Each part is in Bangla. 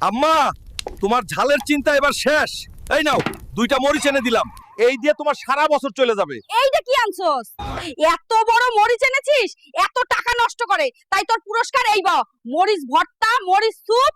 আম্মা, তোমার ঝালের চিন্তা এবার শেষ। এই নাও, দুইটা মরিচ এনে দিলাম। এই দিয়ে তোমার সারা বছর চলে যাবে। এইটা কি আনছস? এত বড় মরিচ এনেছিস, এত টাকা নষ্ট করে। তাই তোর পুরস্কার এই বা, মরিচ ভর্তা, মরিচ স্যুপ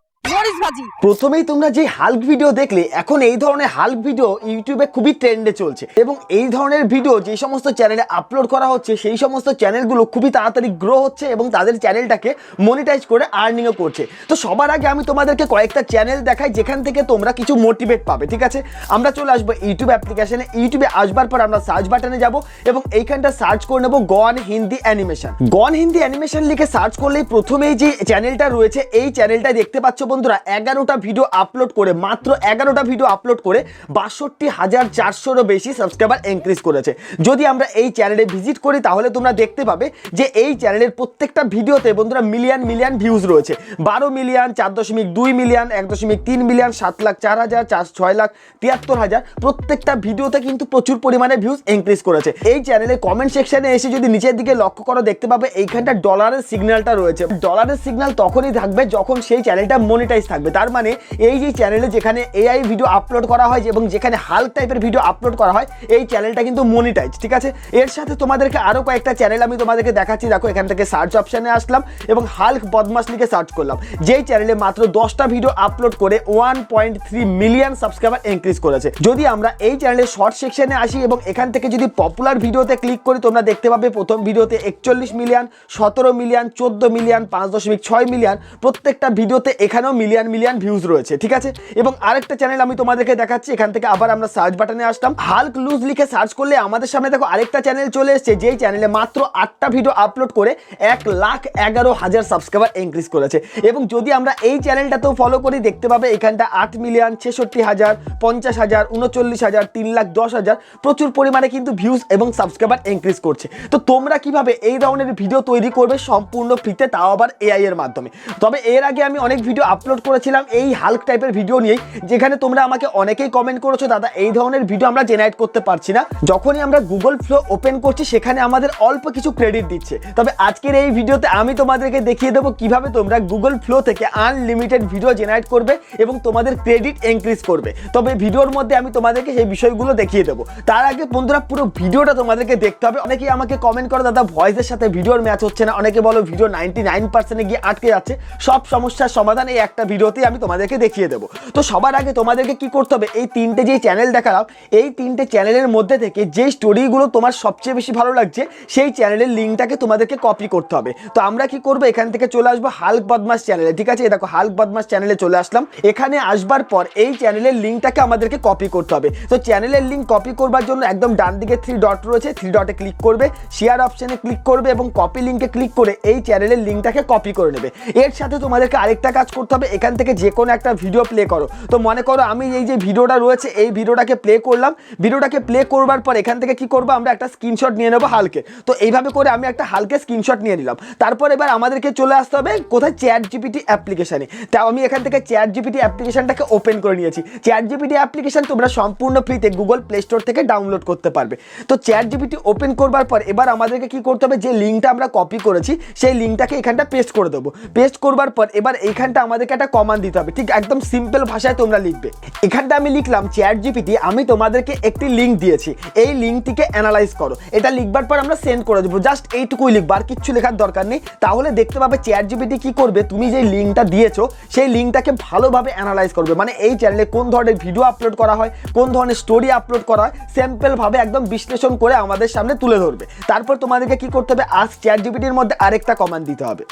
প্রথমেই তোমরা যে হাল্ক ভিডিও দেখলে, এখন এই ধরনের হাল্ক ভিডিও ইউটিউবে খুবই ট্রেন্ডে চলছে। এবং এই ধরনের ভিডিও যে সমস্ত চ্যানেলে আপলোড করা হচ্ছে, সেই সমস্ত চ্যানেলগুলো খুবই তাড়াতাড়ি গ্রো হচ্ছে এবং তাদের চ্যানেলটাকে মনিটাইজ করে আর্নিংও করছে। তো সবার আগে আমি তোমাদেরকে কয়েকটা চ্যানেল দেখাই, যেখান থেকে তোমরা কিছু মোটিভেট পাবে, ঠিক আছে? আমরা চলে আসব ইউটিউব অ্যাপ্লিকেশনে ইউটিউবে আসবার পর আমরা সার্চ বাটনে যাব এবং এইখানটা সার্চ করে নেব গন হিন্দি অ্যানিমেশন গন হিন্দি অ্যানিমেশন লিখে সার্চ করলেই প্রথমেই যে চ্যানেলটা রয়েছে, এই চ্যানেলটা দেখতে পাচ্ছ বন্ধুরা, এগারোটা ভিডিও আপলোড করে, মাত্র এগারোটা ভিডিও আপলোড করে বাষট্টি হাজার চারশোরও বেশি সাবস্ক্রাইবার ইনক্রিজ করেছে। যদি আমরা এই চ্যানেলে ভিজিট করি, তাহলে তোমরা দেখতে পাবে যে এই চ্যানেলের প্রত্যেকটা ভিডিওতে বন্ধুরা মিলিয়ন মিলিয়ন ভিউজ রয়েছে। বারো মিলিয়ন চার দশমিক দুই মিলিয়ন এক দশমিক তিন মিলিয়ন সাত লাখ, চার হাজার, চার, ছয় লাখ, তিয়াত্তর হাজার প্রত্যেকটা ভিডিওতে কিন্তু প্রচুর পরিমাণে ভিউজ ইনক্রিজ করেছে। এই চ্যানেলে কমেন্ট সেকশনে এসে যদি নিচের দিকে লক্ষ্য করো, দেখতে পাবে এইখানটা ডলারের সিগন্যালটা রয়েছে। ডলারের সিগন্যাল তখনই থাকবে যখন সেই চ্যানেলটা মনিটাইজ থাকবে। তার মানে এই যে চ্যানেলে যেখানে এআই ভিডিও আপলোড করা হয় এবং যেখানে হাল্ক টাইপের ভিডিও আপলোড করা হয়, এই চ্যানেলটা কিন্তু মনিটাইজ ঠিক আছে? এর সাথে তোমাদেরকে আরও কয়েকটা চ্যানেল আমি তোমাদেরকে দেখাচ্ছি। দেখো, এখান থেকে সার্চ অপশানে আসলাম এবং হাল্ক বদমাস লিখে সার্চ করলাম। যেই চ্যানেলে মাত্র দশটা ভিডিও আপলোড করে one point three million subscriber increase করেছে। যদি আমরা এই চ্যানেলের শর্ট সেকশনে আসি এবং এখান থেকে যদি পপুলার ভিডিওতে ক্লিক করি, তোমরা দেখতে পাবে প্রথম ভিডিওতে একচল্লিশ মিলিয়ন সতেরো মিলিয়ন চোদ্দ মিলিয়ন পাঁচ দশমিক ছয় মিলিয়ন প্রত্যেকটা ভিডিওতে এখানেও মিলিয়ন মিলিয়ন ভিউজ রয়েছে, ঠিক আছে? এবং আরেকটা চ্যানেল আমি তোমাদেরকে দেখাচ্ছি, এখান থেকে আবার আমরা সার্চ বাটনে আসলাম। হাল্ক লুজ লিখে সার্চ করলে আমাদের সামনে দেখো আরেকটা চ্যানেল চলে এসেছে, যেই চ্যানেলে মাত্র আটটা ভিডিও আপলোড করে এক লাখ এগারো হাজার সাবস্ক্রাইবার ইনক্রিজ করেছে। এবং যদি আমরা এই চ্যানেলটাতেও ফলো করি, দেখতে পাবে এখানটা আট মিলিয়ন ছেষট্টি হাজার, পঞ্চাশ হাজার, উনচল্লিশ হাজার, তিন লাখ দশ হাজার প্রচুর পরিমাণে কিন্তু ভিউজ এবং সাবস্ক্রাইবার ইনক্রিজ করছে। তো তোমরা কীভাবে এই ধরনের ভিডিও তৈরি করবে সম্পূর্ণ ফ্রিতে তাও আবার এআই এর মাধ্যমে। তবে এর আগে আমি অনেক ভিডিও আপলোড করেছিলাম এই হাল্ক টাইপের ভিডিও নিয়েই, যেখানে তোমরা আমাকে অনেকেই কমেন্ট করেছ, দাদা, এই ধরনের ভিডিও আমরা জেনারেট করতে পারছি না। যখনই আমরা গুগল ফ্লো ওপেন করছি, সেখানে আমাদের অল্প কিছু ক্রেডিট দিচ্ছে। তবে আজকের এই ভিডিওতে আমি তোমাদেরকে দেখিয়ে দেবো কীভাবে তোমরা গুগল ফ্লো থেকে আনলিমিটেড ভিডিও জেনারেট করবে এবং তোমাদের ক্রেডিট ইনক্রিজ করবে। তবে ভিডিওর মধ্যে আমি তোমাদেরকে সেই বিষয়গুলো দেখিয়ে দেবো। তার আগে বন্ধুরা, পুরো ভিডিওটা তোমাদেরকে দেখতে হবে। অনেকেই আমাকে কমেন্ট করে, দাদা ভয়েসের সাথে ভিডিওর ম্যাচ হচ্ছে না। অনেকে বলো ভিডিও নাইনটি নাইন পার্সেন্টে গিয়ে আটকে যাচ্ছে। সব সমস্যার সমাধান এই একটা ভিডিওতেই আমি তোমাদেরকে দেখিয়ে দেবো। তো সবার আগে তোমাদেরকে কি করতে হবে? এই তিনটে যে চ্যানেল দেখালাম, এই তিনটে চ্যানেলের মধ্যে থেকে যে স্টোরিগুলো তোমার সবচেয়ে বেশি ভালো লাগছে, সেই চ্যানেলের লিঙ্কটাকে তোমাদেরকে কপি করতে হবে। তো আমরা কি করব? এখান থেকে চলে আসব হাল্ক বদমাস চ্যানেলে ঠিক আছে? দেখো হাল্ক বদমাস চ্যানেলে চলে আসলাম। এখানে আসবার পর এই চ্যানেলের লিঙ্কটাকে আমাদেরকে কপি করতে হবে। তো চ্যানেলের লিঙ্ক কপি করবার জন্য একদম ডান দিকে থ্রি ডট রয়েছে থ্রি ডটে ক্লিক করবে শেয়ার অপশানে ক্লিক করবে এবং কপি লিঙ্কে ক্লিক করে এই চ্যানেলের লিঙ্কটাকে কপি করে নেবে। এর সাথে তোমাদেরকে আরেকটা কাজ করতে হবে। এখান থেকে যে কোনো একটা ভিডিও প্লে করো। তো মনে করো আমি এই যে ভিডিওটা রয়েছে, এই ভিডিওটাকে প্লে করলাম। ভিডিওটাকে প্লে করবার পর এখান থেকে কি করব, আমরা একটা স্ক্রিনশট নিয়ে নেব হালকে। তো এইভাবে করে আমি একটা হালকে স্ক্রিনশট নিয়ে নিলাম। তারপর এবার আমাদেরকে চলে আসতে হবে কোথায়? চ্যাট জিপিটি অ্যাপ্লিকেশানে তাও আমি এখান থেকে চ্যাট জিপিটি অ্যাপ্লিকেশনটাকে ওপেন করে নিয়েছি। চ্যাট জিপিটি অ্যাপ্লিকেশান তোমরা সম্পূর্ণ ফ্রিতে গুগল প্লে স্টোর থেকে ডাউনলোড করতে পারবে। তো চ্যাট জিপিটি ওপেন করবার পর এবার আমাদেরকে কি করতে হবে? যে লিঙ্কটা আমরা কপি করেছি, সেই লিঙ্কটাকে এখানটা পেস্ট করে দেবো। পেস্ট করবার পর এবার এইখানটা আমাদেরকে একটা কমান্ড দিতে হবে। ঠিক একদম সিম্পল ভাষায় তোমরা লিখবে। এখানটা আমি লিখলাম চ্যাট জিপিটি আমি তোমাদেরকে একটি লিঙ্ক দিয়েছি। এই লিঙ্কটিকে অ্যানালাইজ করো। এটা লিখবার পর আমরা সেন্ড করে দেবো। জাস্ট এইটুকুই লিখব, আর কিচ্ছু লেখার দরকার নেই। তাহলে দেখতে পাবে চ্যাট জিপিটি কি করবে? তুমি যে লিঙ্কটা দিয়েছ, সেই লিঙ্কটাকে ভালোভাবে অ্যানালাইজ করবে। মানে এই চ্যানেলে কোন ধরনের ভিডিও আপলোড করা হয়, কোন ধরনের স্টোরি আপলোড করা হয় স্যাম্পলভাবে একদম বিশ্লেষণ করে আমাদের সামনে তুলে ধরবে। তারপর তোমাদেরকে কি করতে হবে? আজ চ্যাট জিপিটির মধ্যে আরেকটা কমান্ড দিতে হবে।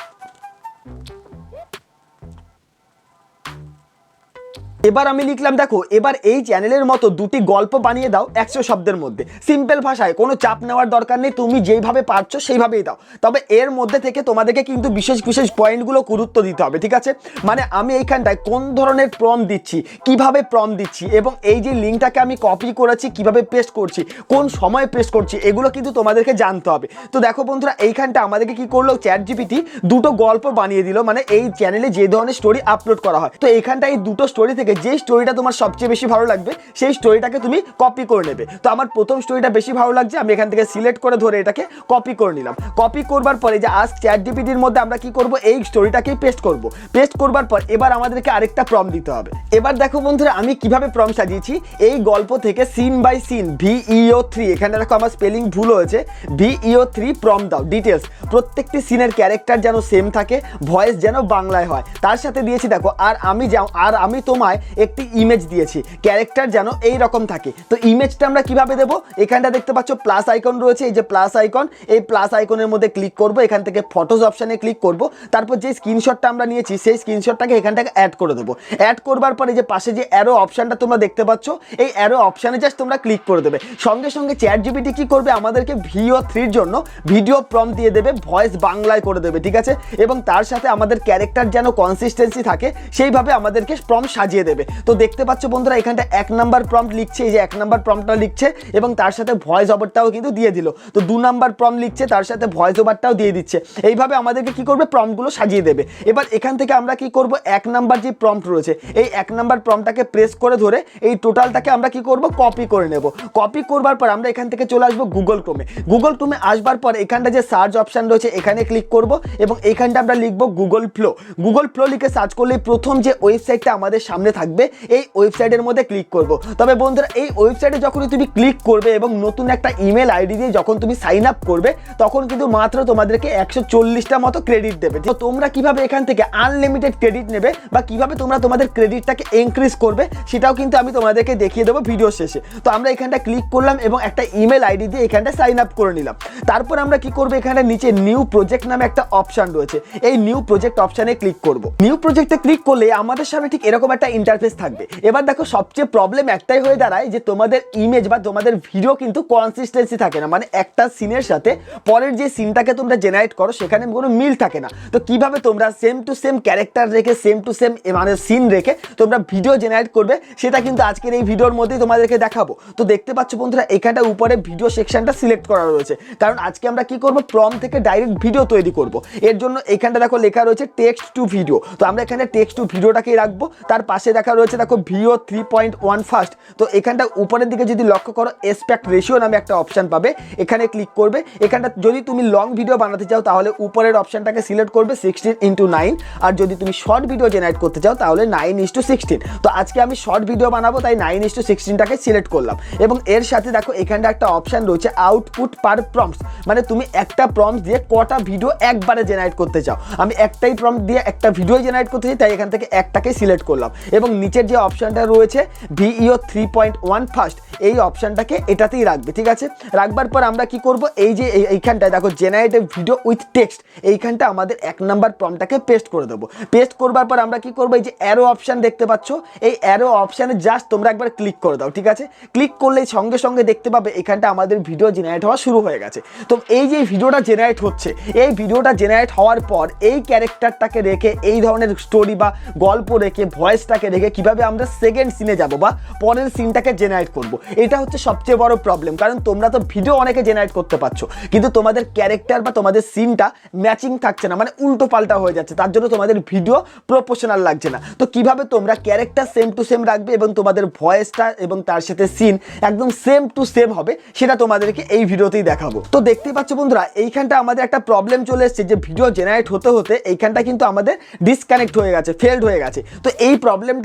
এবার আমি লিখলাম, দেখো, এবার এই চ্যানেলের মতো দুটি গল্প বানিয়ে দাও একশো শব্দের মধ্যে। সিম্পল ভাষায়, কোনো চাপ নেওয়ার দরকার নেই, তুমি যেইভাবে পারছ সেইভাবেই দাও। তবে এর মধ্যে থেকে তোমাদেরকে কিন্তু বিশেষ বিশেষ পয়েন্টগুলো গুরুত্ব দিতে হবে, ঠিক আছে? মানে আমি এইখানটায় কোন ধরনের প্রম দিচ্ছি, কীভাবে প্রম দিচ্ছি, এবং এই যে লিঙ্কটাকে আমি কপি করেছি, কীভাবে পেস্ট করছি, কোন সময় পেস্ট করছি, এগুলো কিন্তু তোমাদেরকে জানতে হবে। তো দেখো বন্ধুরা, এইখানটা আমাদেরকে কি করল চ্যাট জিপিটি দুটো গল্প বানিয়ে দিল মানে এই চ্যানেলে যে ধরনের স্টোরি আপলোড করা হয়। তো এইখানটা এই দুটো স্টোরি থেকে থেকে যে স্টোরিটা তোমার সবচেয়ে বেশি ভালো লাগবে, সেই স্টোরিটাকে তুমি কপি করে নেবে। তো আমার প্রথম স্টোরিটা বেশি ভালো লাগছে, আমি এখান থেকে সিলেক্ট করে ধরে এটাকে কপি করে নিলাম। কপি করবার পরে যে আজ চ্যাট জিপিটির মধ্যে আমরা কি করব, এই স্টোরিটাকেই পেস্ট করব। পেস্ট করবার পর এবার আমাদেরকে আরেকটা প্রম দিতে হবে। এবার দেখো বন্ধুরা, আমি কীভাবে প্রম সাজিয়েছি, এই গল্প থেকে scene by scene Veo three এখানে দেখো আমার স্পেলিং ভুল হয়েছে ভিইও থ্রি প্রম দাও ডিটেলস প্রত্যেকটি সিনের ক্যারেক্টার যেন সেম থাকে ভয়েস যেন বাংলায় হয়। তার সাথে দিয়েছি দেখো, আর আমি যা- আর আমি তোমায় একটি ইমেজ দিয়েছি। ক্যারেক্টার যেন এই রকম থাকে। তো ইমেজটা আমরা কীভাবে দেবো? এখানটা দেখতে পাচ্ছ প্লাস আইকন রয়েছে। এই যে প্লাস আইকন এই প্লাস আইকনের মধ্যে ক্লিক করব। এখান থেকে ফটোস অপশানে ক্লিক করব। তারপর যে স্ক্রিনশটটা আমরা নিয়েছি, সেই স্ক্রিনশটটাকে এখান থেকে অ্যাড করে দেবো। অ্যাড করবার পরে যে পাশে যে অ্যারো অপশানটা তোমরা দেখতে পাচ্ছ, এই অ্যারো অপশানে জাস্ট তোমরা ক্লিক করে দেবে। সঙ্গে সঙ্গে চ্যাট জিপিটি কি করবে? আমাদেরকে ভিও থ্রির জন্য ভিডিও প্রম দিয়ে দেবে ভয়েস বাংলায় করে দেবে, ঠিক আছে? এবং তার সাথে আমাদের ক্যারেক্টার যেন কনসিস্টেন্সি থাকে, সেইভাবে আমাদেরকে প্রম সাজিয়ে দেবে। তো দেখতে পাচ্ছ বন্ধুরা, এখানটা এক নাম্বার প্রম্পট লিখছে, এই যে এক নাম্বার প্রম্পটটা লিখছে এবং তার সাথে ভয়েস ওভারটাও কিন্তু দিয়ে দিল। তো দু নাম্বার প্রম লিখছে, তার সাথে ভয়েস ওভারটাও দিয়ে দিচ্ছে। এইভাবে আমাদেরকে কি করবে? প্রম্পটগুলো সাজিয়ে দেবে। এবার এখান থেকে আমরা কি করব? এক নাম্বার যে প্রম্পট রয়েছে, এই এক নাম্বার প্রম্পটটাকে প্রেস করে ধরে এই টোটালটাকে আমরা কি করব? কপি করে নেব। কপি করবার পর আমরা এখান থেকে চলে আসব গুগল ক্রোমে গুগল ক্রোমে আসবার পর এখানটা যে সার্চ অপশন রয়েছে, এখানে ক্লিক করব এবং এখানটা আমরা লিখব গুগল ফ্লো গুগল ফ্লো লিখে সার্চ করলে প্রথম যে ওয়েবসাইটটা আমাদের সামনে থাকবে, এই ওয়েবসাইটের মধ্যে ক্লিক করব। তবে বন্ধুরা, এই ওয়েবসাইটে যখনই তুমি ক্লিক করবে এবং নতুন একটা ইমেল আইডি দিয়ে যখন তুমি সাইন আপ করবে, তখন কিন্তু মাত্র তোমাদেরকে একশো চল্লিশটা মতো ক্রেডিট দেবে। তো তোমরা কীভাবে এখান থেকে আনলিমিটেড ক্রেডিট নেবে বা কীভাবে তোমরা তোমাদের ক্রেডিটটাকে ইনক্রিজ করবে, সেটাও কিন্তু আমি তোমাদেরকে দেখিয়ে দেবো ভিডিও শেষে। তো আমরা এখানটা ক্লিক করলাম এবং একটা ইমেল আইডি দিয়ে এখানটা সাইন আপ করে নিলাম। তারপর আমরা কি করব, এখানে নিচে নিউ প্রজেক্ট নামে একটা অপশন রয়েছে। এই নিউ প্রজেক্ট অপশানে ক্লিক করব। নিউ প্রজেক্টে ক্লিক করলে আমাদের সামনে ঠিক এরকম একটা ইন্টারফেস থাকবে। এবার দেখো সবচেয়ে প্রবলেম একটাই হয়ে দাঁড়ায় যে তোমাদের ইমেজ বা তোমাদের ভিডিও কিন্তু কনসিস্টেন্সি থাকে না। মানে একটা সিনের সাথে পরের যে সিনটাকে তোমরা জেনারেট করো, সেখানে কোনো মিল থাকে না। তো কীভাবে তোমরা সেম টু সেম ক্যারেক্টার রেখে সেম টু সেম মানে সিন রেখে তোমরা ভিডিও জেনারেট করবে, সেটা কিন্তু আজকের এই ভিডিওর মধ্যেই তোমাদেরকে দেখাবো। তো দেখতে পাচ্ছ বন্ধুরা, এখানটা উপরে ভিডিও সেকশনটা সিলেক্ট করা রয়েছে। কারণ আজকে আমরা কি করব? প্রম থেকে ডাইরেক্ট ভিডিও তৈরি করব। এর জন্য এখানটা দেখো লেখা রয়েছে টেক্সট টু ভিডিও তো আমরা এখানে টেক্সট টু ভিডিওটাকেই রাখব। তার পাশে দেখা রয়েছে দেখো Veo three point one first তো এখানটা উপরের দিকে যদি লক্ষ্য করো এসপেক্ট রেশিও নামে একটা অপশন পাবে। এখানে ক্লিক করবে। এখানটা যদি তুমি লং ভিডিও বানাতে চাও, তাহলে উপরের অপশনটাকে সিলেক্ট করবে সিক্সটিন ইন্টু নাইন আর যদি তুমি শর্ট ভিডিও জেনারেট করতে চাও, তাহলে নাইন ইস টু সিক্সটিন তো আজকে আমি শর্ট ভিডিও বানাবো, তাই নাইন ইস টু সিক্সটিনটাকে সিলেক্ট করলাম। এবং এর সাথে দেখো, এখানটা একটা অপশন রয়েছে আউটপুট পার প্রম্পটস মানে তুমি একটা প্রম্পট দিয়ে কটা ভিডিও একবারে জেনারেট করতে চাও। আমি একটাই প্রম্পট দিয়ে একটা ভিডিও জেনারেট করতে চাই, তাই এখান থেকে একটাকে সিলেক্ট করলাম। এবং নিচের যে অপশনটা রয়েছে Veo three point one first এই অপশনটাকে এটাতেই রাখবে, ঠিক আছে? রাখবার পর আমরা কি করব? এই যে এইখানটায়, দেখো জেনারেটিভ ভিডিও উইথ টেক্সট এইখানটা আমাদের এক নাম্বার প্রমটাকে পেস্ট করে দেবো। পেস্ট করবার পর আমরা কি করব? এই যে অ্যারো অপশন দেখতে পাচ্ছ, এই অ্যারো অপশানে জাস্ট তোমরা একবার ক্লিক করে দাও, ঠিক আছে? ক্লিক করলেই সঙ্গে সঙ্গে দেখতে পাবে এখানটা আমাদের ভিডিও জেনারেট হওয়া শুরু হয়ে গেছে। তো এই যে ভিডিওটা জেনারেট হচ্ছে, এই ভিডিওটা জেনারেট হওয়ার পর এই ক্যারেক্টারটাকে রেখে, এই ধরনের স্টোরি বা গল্প রেখে ভয়েসটাকে রেখে কীভাবে আমরা সেকেন্ড সিনে যাব বা পরের সিনটাকে জেনারেট করব। এটা হচ্ছে সবচেয়ে বড় প্রবলেম কারণ তোমরা তো ভিডিও অনেকে জেনারেট করতে পারছ, কিন্তু তোমাদের ক্যারেক্টার বা তোমাদের সিনটা ম্যাচিং থাকছে না মানে উল্টো পাল্টা হয়ে যাচ্ছে, তার জন্য তোমাদের ভিডিও প্রপোর্শনাল লাগছে না। তো কীভাবে তোমরা ক্যারেক্টার সেম টু সেম রাখবে এবং তোমাদের ভয়েসটা এবং তার সাথে সিন একদম সেম টু সেম হবে, সেটা তোমাদেরকে এই ভিডিওতেই দেখাবো। তো দেখতেই পাচ্ছ বন্ধুরা, এইখানটা আমাদের একটা প্রবলেম চলে এসেছে, যে ভিডিও জেনারেট হতে হতে এইখানটা কিন্তু আমাদের ডিসকানেক্ট হয়ে গেছে ফেলড হয়ে গেছে। তো এই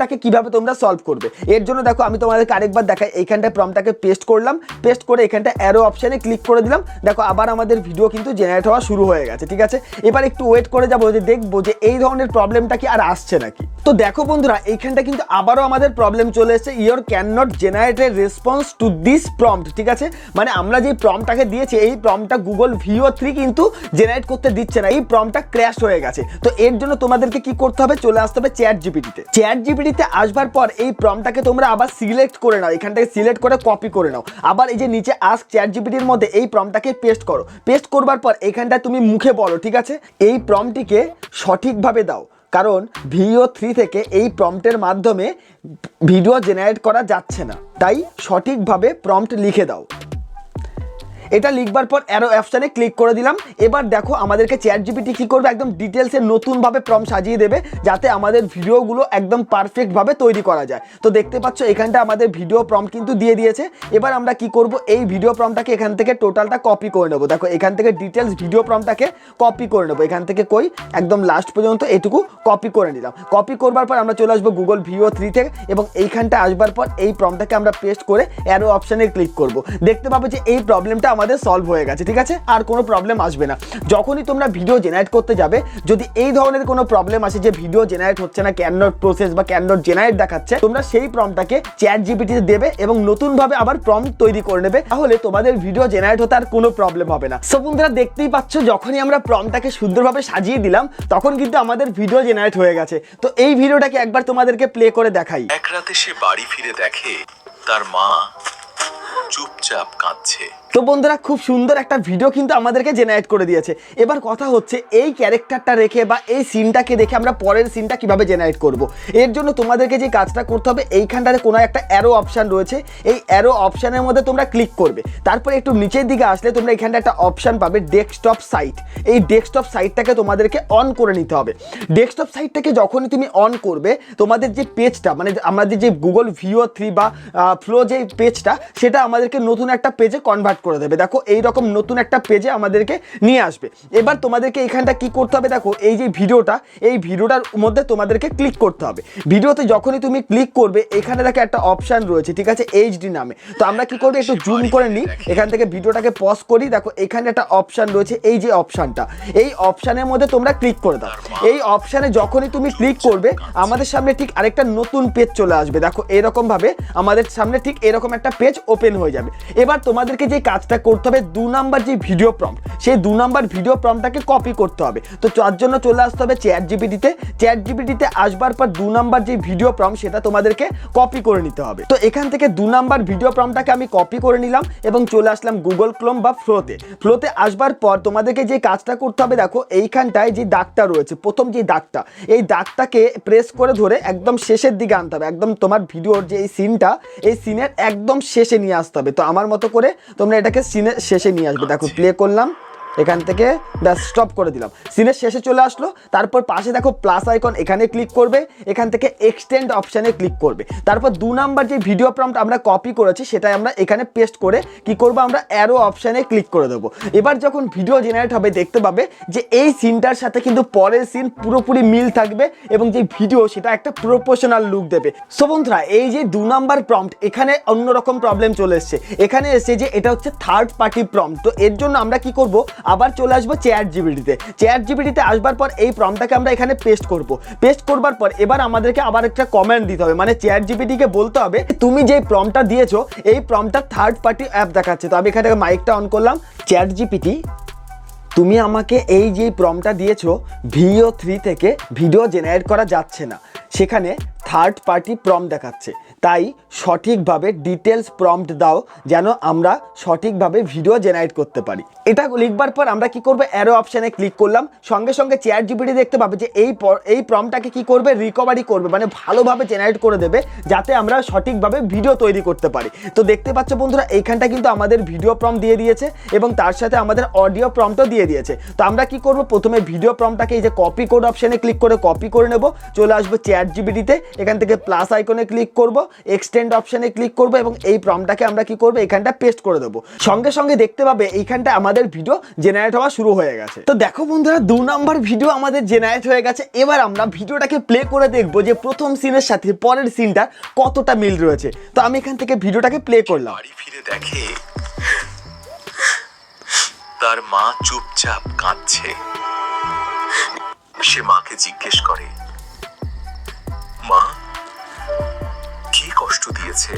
প্রবলেমটাকে কীভাবে তোমরা সলভ করবে? এর জন্য দেখো, আমি তোমাদেরকে আরেকবার দেখাই এইখানটা প্রমটাকে পেস্ট করলাম পেস্ট করে এখানটা অ্যারো অপশানে ক্লিক করে দিলাম। দেখো, আবার আমাদের ভিডিও কিন্তু জেনারেট হওয়া শুরু হয়ে গেছে, ঠিক আছে? এবার একটু ওয়েট করে যাব যে দেখব যে এই ধরনের প্রবলেমটা কি আর আসছে নাকি। তো দেখো বন্ধুরা, এইখানটা কিন্তু আবারও আমাদের প্রবলেম চলে এসেছে। Your can not generate a response to this prompt ঠিক আছে? মানে আমরা যে প্রম্পটাকে দিয়েছি, এই প্রম্পটা গুগল ভিও থ্রি কিন্তু জেনারেট করতে দিচ্ছে না, এই প্রম্পটা ক্র্যাশ হয়ে গেছে। তো এর জন্য তোমাদেরকে কি করতে হবে? চলে আসতে হবে চ্যাট জিপিটিতে চ্যাট জিপিটিতে আসবার পর এই প্রম্পটাকে তোমরা আবার সিলেক্ট করে নাও। এখান থেকে সিলেক্ট করে কপি করে নাও। আবার এই যে নিচে আস্ক চ্যাট জিপিটির মধ্যে এই প্রম্পটাকে পেস্ট করো। পেস্ট করবার পর এখানটা তুমি মুখে বলো, ঠিক আছে? এই প্রম্পটিকে সঠিকভাবে দাও। কারণ ভিও থ্রি থেকে এই প্রম্পটের মাধ্যমে ভিডিও জেনারেট করা যাচ্ছে না। তাই সঠিকভাবে প্রম্পট লিখে দাও। এটা লিখবার পর অ্যারো অপশানে ক্লিক করে দিলাম। এবার দেখো আমাদেরকে চ্যাট জিপিটি কী করবে? একদম ডিটেলসে নতুনভাবে প্রম সাজিয়ে দেবে, যাতে আমাদের ভিডিওগুলো একদম পারফেক্টভাবে তৈরি করা যায়। তো দেখতে পাচ্ছ, এখানটা আমাদের ভিডিও প্রম কিন্তু দিয়ে দিয়েছে। এবার আমরা কি করব? এই ভিডিও প্রমটাকে এখান থেকে টোটালটা কপি করে নেব। দেখো, এখান থেকে ডিটেলস ভিডিও প্রমটাকে কপি করে নেব। এখান থেকে কই? একদম লাস্ট পর্যন্ত এটুকু কপি করে নিলাম। কপি করবার পর আমরা চলে আসব গুগল ভিও থ্রি থেকে এবং এইখানটা আসবার পর এই প্রমটাকে আমরা পেস্ট করে অ্যারো অপশানে ক্লিক করব। দেখতে পাবো যে এই প্রবলেমটা আমাদের সলভ হয়ে গেছে, ঠিক আছে? আর কোনো প্রবলেম আসবে না। যখনই তোমরা ভিডিও জেনারেট করতে যাবে, যদি এই ধরনের কোনো প্রবলেম আসে যে ভিডিও জেনারেট হচ্ছে না ক্যান নট প্রসেস বা ক্যান নট জেনারেট দেখাচ্ছে, তোমরা সেই প্রমটাকে চ্যাট জিপিটিতে দেবে এবং নতুনভাবে আবার প্রম তৈরি করে নেবে, তাহলে তোমাদের ভিডিও জেনারেট হতে আর কোনো প্রবলেম হবে না। সো বন্ধুরা, দেখতেই পাচ্ছ, যখনই আমরা প্রমটাকে সুন্দরভাবে সাজিয়ে দিলাম, তখন কিন্তু আমাদের ভিডিও জেনারেট হয়ে গেছে। তো এই ভিডিওটাকে একবার তোমাদেরকে প্লে করে দেখাই। এক রাতে সে বাড়ি ফিরে দেখে, তার মা চুপচাপ কাঁদছে। তো বন্ধুরা, খুব সুন্দর একটা ভিডিও কিন্তু আমাদেরকে জেনারেট করে দিয়েছে। এবার কথা হচ্ছে, এই ক্যারেক্টারটা রেখে বা এই সিনটাকে দেখে আমরা পরের সিনটা কীভাবে জেনারেট করব। এর জন্য তোমাদেরকে যে কাজটা করতে হবে, এইখানটাতে কোনো একটা অ্যারো অপশান রয়েছে। এই অ্যারো অপশানের মধ্যে তোমরা ক্লিক করবে। তারপরে একটু নিচের দিকে আসলে তোমরা এখানটা একটা অপশান পাবে ডেস্কটপ সাইট এই ডেস্কটপ সাইটটাকে তোমাদেরকে অন করে নিতে হবে। ডেস্কটপ সাইটটাকে যখনই তুমি অন করবে, তোমাদের যে পেজটা মানে আমাদের যে গুগল ভিও থ্রি বা ফ্লো যে পেজটা সেটা আমাদেরকে নতুন একটা পেজে কনভার্ট করে দেবে। দেখো এই রকম নতুন একটা পেজে আমাদেরকে নিয়ে আসবে। এবার তোমাদেরকে এখানটা কি করতে হবে? দেখো, এই যে ভিডিওটা, এই ভিডিওটার মধ্যে তোমাদেরকে ক্লিক করতে হবে। ভিডিওতে যখনই তুমি ক্লিক করবে, এখানে দেখো একটা অপশান রয়েছে, ঠিক আছে? এইচডি নামে। তো আমরা কি করব, একটু জুম করে নিই। এখান থেকে ভিডিওটাকে পজ করি। দেখো, এখানে একটা অপশান রয়েছে, এই যে অপশানটা এই অপশানের মধ্যে তোমরা ক্লিক করে দাও। এই অপশানে যখনই তুমি ক্লিক করবে, আমাদের সামনে ঠিক আরেকটা নতুন পেজ চলে আসবে। দেখো, এরকমভাবে আমাদের সামনে ঠিক এরকম একটা পেজ ওপেন হয়ে যাবে। এবার তোমাদেরকে যে কাজটা করতে হবে দু নাম্বার যে ভিডিও প্রম্পট সেই দু নাম্বার ভিডিও প্রম্পটটাকে কপি করতে হবে। তো তার জন্য চলে আসতে হবে চ্যাট জিপিটিতে চ্যাট জিপিটিতে আসবার পর দু নাম্বার যে ভিডিও প্রম্পট সেটা তোমাদেরকে কপি করে নিতে হবে। তো এখান থেকে দু নাম্বার ভিডিও প্রম্পটটাকে আমি কপি করে নিলাম এবং চলে আসলাম গুগল ক্লোম বা ফ্লোতে ফ্লোতে আসবার পর তোমাদেরকে যে কাজটা করতে হবে, দেখো, এইখানটায় যে দাগটা রয়েছে, প্রথম যে দাগটা, এই দাগটাকে প্রেস করে ধরে একদম শেষের দিকে আনতে হবে। একদম তোমার ভিডিওর যে এই সিনটা এই সিনের একদম শেষে নিয়ে আসতে হবে। তো আমার মতো করে তোমরা এটাকে সিনের শেষে নিয়ে আসবে। দেখো প্লে করলাম এখান থেকে ব্যাস স্টপ করে দিলাম। সিনের শেষে চলে আসলো, তারপর পাশে দেখো প্লাস আইকন এখানে ক্লিক করবে, এখান থেকে এক্সটেন্ড অপশানে ক্লিক করবে। তারপর দু নাম্বার যে ভিডিও প্রম্পট আমরা কপি করেছি, সেটাই আমরা এখানে পেস্ট করে কি করব, আমরা অ্যারো অপশানে ক্লিক করে দেবো। এবার যখন ভিডিও জেনারেট হবে, দেখতে পাবে যে এই সিনটার সাথে কিন্তু পরের সিন পুরোপুরি মিল থাকবে এবং যে ভিডিও সেটা একটা প্রপোর্শনাল লুক দেবে। সো বন্ধুরা, এই যে দু নাম্বার প্রম্পট এখানে অন্যরকম প্রবলেম চলে এসছে। এখানে এসে যে এটা হচ্ছে থার্ড পার্টি প্রম্পট তো এর জন্য আমরা কি করব আবার চলে আসব চ্যাট জিবিটিতে চ্যাট জিবিটিতে আসবার পর এই প্রমটাকে আমরা এখানে পেস্ট করব। পেস্ট করবার পর এবার আমাদেরকে আবার একটা কমেন্ট দিতে হবে। মানে চ্যাট জিবিটিকে বলতে হবে, তুমি যে প্রমটা দিয়েছ, এই প্রমটা থার্ড পার্টি অ্যাপ দেখাচ্ছে। তো আমি এখানে মাইকটা অন করলাম। চ্যাট জিপিটি তুমি আমাকে এই যে প্রমটা দিয়েছ ভিও থ্রি থেকে ভিডিও জেনারেট করা যাচ্ছে না। সেখানে থার্ড পার্টি প্রম দেখাচ্ছে। তাই সঠিকভাবে ডিটেলস প্রম্পট দাও যেন আমরা সঠিকভাবে ভিডিও জেনারেট করতে পারি। এটা লিখবার পর আমরা কি করব? অ্যারো অপশানে ক্লিক করলাম। সঙ্গে সঙ্গে চেয়ার জিপিটি দেখতে পাবে যে এই এই প্রমটাকে কি করবে? রিকভারি করবে মানে ভালোভাবে জেনারেট করে দেবে, যাতে আমরা সঠিকভাবে ভিডিও তৈরি করতে পারি। তো দেখতে পাচ্ছ বন্ধুরা, এইখানটা কিন্তু আমাদের ভিডিও প্রম দিয়ে দিয়েছে এবং তার সাথে আমাদের অডিও প্রমটাও দিয়ে দিয়েছে। তো আমরা কি করব? প্রথমে ভিডিও প্রমটাকে এই যে কপি কোড অপশানে ক্লিক করে কপি করে নেব। চলে আসব চ্যাট জিবিটিতে এখান থেকে প্লাস আইকনে ক্লিক করব। এক্সটেন্ড অপশানে ক্লিক করব এবং এই প্রমটাকে আমরা কি করব? এখানটা পেস্ট করে দেবো। সঙ্গে সঙ্গে দেখতে পাবে এইখানটা আমাদের ভিডিও জেনারেট হওয়া শুরু হয়ে গেছে। তো দেখো বন্ধুরা, দু নম্বর ভিডিও আমাদের জেনারেট হয়ে গেছে। এবার আমরা ভিডিওটাকে প্লে করে দেখব যে প্রথম সিনের সাথে পরের সিনটা কতটা মিল রয়েছে। তো আমি এখান থেকে ভিডিওটাকে প্লে করলাম। ফিরে দেখে তার মা চুপচাপ কাঁদছে। সে মাকে জিজ্ঞেস করে কষ্ট দিয়েছে।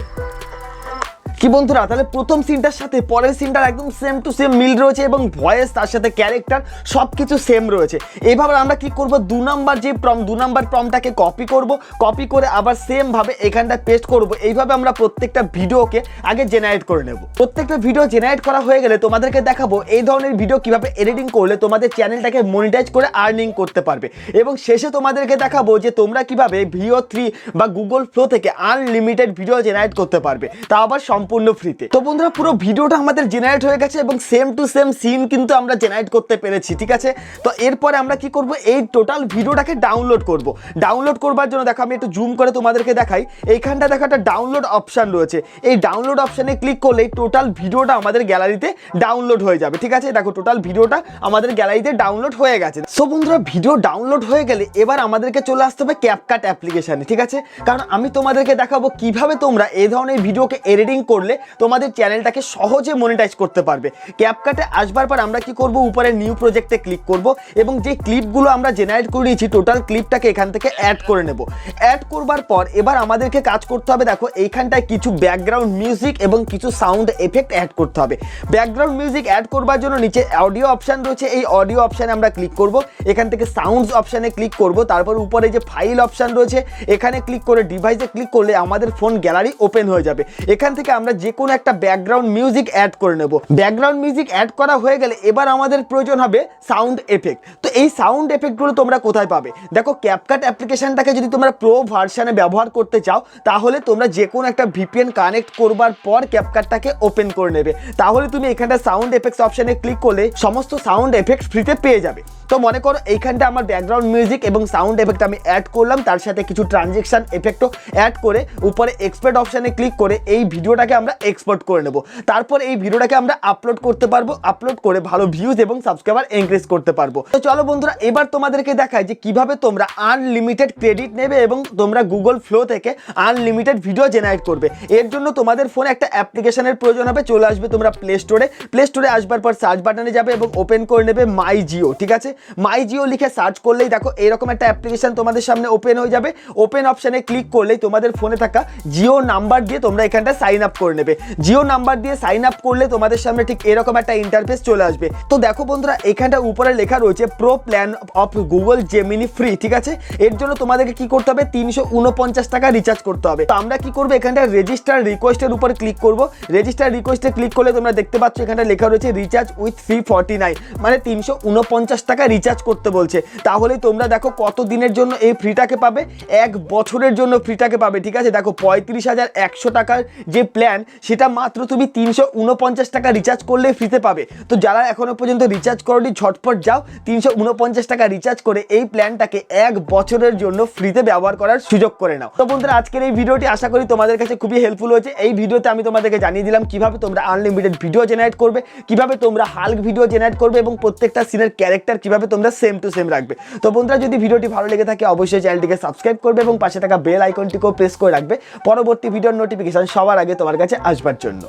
কি বন্ধুরা, তাহলে প্রথম সিনটার সাথে, পরের সিনটার একদম সেম টু সেম মিল রয়েছে এবং ভয়েস, তার সাথে ক্যারেক্টার সব কিছু সেম রয়েছে। এইভাবে আমরা কি করব, দু নাম্বার যে প্রম দু নাম্বার প্রমটাকে কপি করব কপি করে আবার সেম ভাবে এখানটা পেস্ট করব। এইভাবে আমরা প্রত্যেকটা ভিডিওকে আগে জেনারেট করে নেব। প্রত্যেকটা ভিডিও জেনারেট করা হয়ে গেলে তোমাদেরকে দেখাবো, এই ধরনের ভিডিও কীভাবে এডিটিং করলে তোমাদের চ্যানেলটাকে মনিটাইজ করে আর্নিং করতে পারবে। এবং শেষে তোমাদেরকে দেখাবো যে তোমরা কীভাবে ভিও থ্রি বা গুগল ফ্লো থেকে আনলিমিটেড ভিডিও জেনারেট করতে পারবে। তা আবার সম্পূর্ণ সম্পূর্ণ ফ্রিতে তো বন্ধুরা, পুরো ভিডিওটা আমাদের জেনারেট হয়ে গেছে এবং সেম টু সেম সিন কিন্তু আমরা জেনারেট করতে পেরেছি, ঠিক আছে? তো এরপরে আমরা কি করব? এই টোটাল ভিডিওটাকে ডাউনলোড করব। ডাউনলোড করবার জন্য, দেখো, আমি একটু জুম করে তোমাদেরকে দেখাই। এইখানটা দেখো, একটা ডাউনলোড অপশন রয়েছে। এই ডাউনলোড অপশানে ক্লিক করলে টোটাল ভিডিওটা আমাদের গ্যালারিতে ডাউনলোড হয়ে যাবে, ঠিক আছে? দেখো টোটাল ভিডিওটা আমাদের গ্যালারিতে ডাউনলোড হয়ে গেছে। সো বন্ধুরা ভিডিও ডাউনলোড হয়ে গেলে এবার আমাদেরকে চলে আসতে হবে ক্যাপকাট অ্যাপ্লিকেশানে ঠিক আছে? কারণ আমি তোমাদেরকে দেখাবো কীভাবে তোমরা এই ধরনের ভিডিওকে এডিটিং করলে তোমাদের চ্যানেলটাকে সহজে মনিটাইজ করতে পারবে। ক্যাপকাটে আসবার পর আমরা কি করব? উপরে নিউ প্রজেক্টে ক্লিক করব এবং যে ক্লিপগুলো আমরা জেনারেট করে নিয়েছি টোটাল ক্লিপটাকে এখান থেকে অ্যাড করে নেব। অ্যাড করবার পর এবার আমাদেরকে কাজ করতে হবে, দেখো, এইখানটায় কিছু ব্যাকগ্রাউন্ড মিউজিক এবং কিছু সাউন্ড এফেক্ট অ্যাড করতে হবে। ব্যাকগ্রাউন্ড মিউজিক অ্যাড করবার জন্য নিচে অডিও অপশান রয়েছে, এই অডিও অপশানে আমরা ক্লিক করব। এখান থেকে সাউন্ডস অপশানে ক্লিক করব, তারপর উপরে যে ফাইল অপশান রয়েছে, এখানে ক্লিক করে ডিভাইসে ক্লিক করলে আমাদের ফোন গ্যালারি ওপেন হয়ে যাবে। এখান থেকে আমরা যে কোনো একটা ব্যাকগ্রাউন্ড মিউজিক অ্যাড করে নেব। ব্যাকগ্রাউন্ড মিউজিক অ্যাড করা হয়ে গেলে এবার আমাদের প্রয়োজন হবে সাউন্ড এফেক্ট তো এই সাউন্ড এফেক্টগুলো তোমরা কোথায় পাবে? দেখো ক্যাপকাট অ্যাপ্লিকেশনটাকে যদি তোমরা প্রো ভার্সানে ব্যবহার করতে চাও, তাহলে তোমরা যে কোনো একটা ভিপিএন কানেক্ট করবার পর ক্যাপকাটটাকে ওপেন করে নেবে। তাহলে তুমি এখানটা সাউন্ড এফেক্টস অপশানে ক্লিক করলে সমস্ত সাউন্ড এফেক্ট ফ্রিতে পেয়ে যাবে। তো মনে করো, এইখানটা আমার ব্যাকগ্রাউন্ড মিউজিক এবং সাউন্ড এফেক্ট আমি অ্যাড করলাম, তার সাথে কিছু ট্রানজেকশন এফেক্টও অ্যাড করে উপরে এক্সপোর্ট অপশানে ক্লিক করে এই ভিডিওটাকে আমরা এক্সপোর্ট করে নেব। তারপর এই ভিডিওটাকে আমরা আপলোড করতে পারব আপলোড করে ভালো ভিউজ এবং সাবস্ক্রাইবার এনক্রিজ করতে পারব। তো চলো বন্ধুরা, এবার তোমাদেরকে দেখায় যে কীভাবে তোমরা আনলিমিটেড ক্রেডিট নেবে এবং তোমরা গুগল ফ্লো থেকে আনলিমিটেড ভিডিও জেনারেট করবে। এর জন্য তোমাদের ফোনে একটা অ্যাপ্লিকেশনের প্রয়োজন হবে, চলে আসবে তোমরা প্লে স্টোরে প্লে স্টোরে আসবার পর সার্চ বাটনে যাবে এবং ওপেন করে নেবে মাই জিও ঠিক আছে? মাই জিও লিখে সার্চ করলেই দেখো এরকম একটা অ্যাপ্লিকেশন তোমাদের সামনে ওপেন হয়ে যাবে। ওপেন অপশানে ক্লিক করলেই তোমাদের ফোনে থাকা জিও নাম্বার দিয়ে তোমরা এখানটা সাইন আপ করে নেবে। জিও নাম্বার দিয়ে সাইন আপ করলে তোমাদের সামনে ঠিক এরকম একটা ইন্টারফেস চলে আসবে। তো দেখো বন্ধুরা, এখানটা উপরে লেখা রয়েছে pro plan of Google Gemini free ঠিক আছে? এর জন্য তোমাদেরকে কি করতে হবে? তিনশো উনপঞ্চাশ টাকা রিচার্জ করতে হবে। তো আমরা কি করব? এখানটা রেজিস্টার রিকোয়েস্টের উপর ক্লিক করব। রেজিস্টার রিকোয়েস্টে ক্লিক করলে তোমরা দেখতে পাচ্ছ এখানটা লেখা রয়েছে recharge with three forty nine মানে তিনশো উনপঞ্চাশ টাকা রিচার্জ করতে বলছে। তাহলে তোমরা দেখো কত দিনের জন্য এই ফ্রিটাকে পাবে? এক বছরের জন্য ফ্রিটাকে পাবে, ঠিক আছে? দেখো পঁয়ত্রিশ হাজার একশো টাকার যে প্ল্যান সেটা মাত্র তুমি তিনশো উনপঞ্চাশ টাকা রিচার্জ করলে ফ্রিতে পাবে। তো যারা এখনও পর্যন্ত রিচার্জ করনি, ঝটপট যাও, তিনশো উনপঞ্চাশ টাকা রিচার্জ করে এই প্ল্যানটাকে এক বছরের জন্য ফ্রিতে ব্যবহার করার সুযোগ করে নাও। তো বন্ধুরা, আজকের এই ভিডিওটি আশা করি তোমাদের কাছে খুবই হেল্পফুল হয়েছে। এই ভিডিওতে আমি তোমাদেরকে জানিয়ে দিলাম কীভাবে তোমরা আনলিমিটেড ভিডিও জেনারেট করবে, কীভাবে তোমরা হাল্ক ভিডিও জেনারেট করবে এবং প্রত্যেকটা সিনের ক্যারেক্টার কীভাবে তোমরা সেম টু সেম রাখবে। তো বন্ধুরা, যদি ভিডিওটি ভালো লেগে থাকে, অবশ্যই চ্যানেলটিকে সাবস্ক্রাইব করবে এবং পাশে থাকা বেল আইকনটিকেও প্রেস করে রাখবে। পরবর্তী ভিডিওর নোটিফিকেশন সবার আগে তোমার কাছে আসবার জন্য।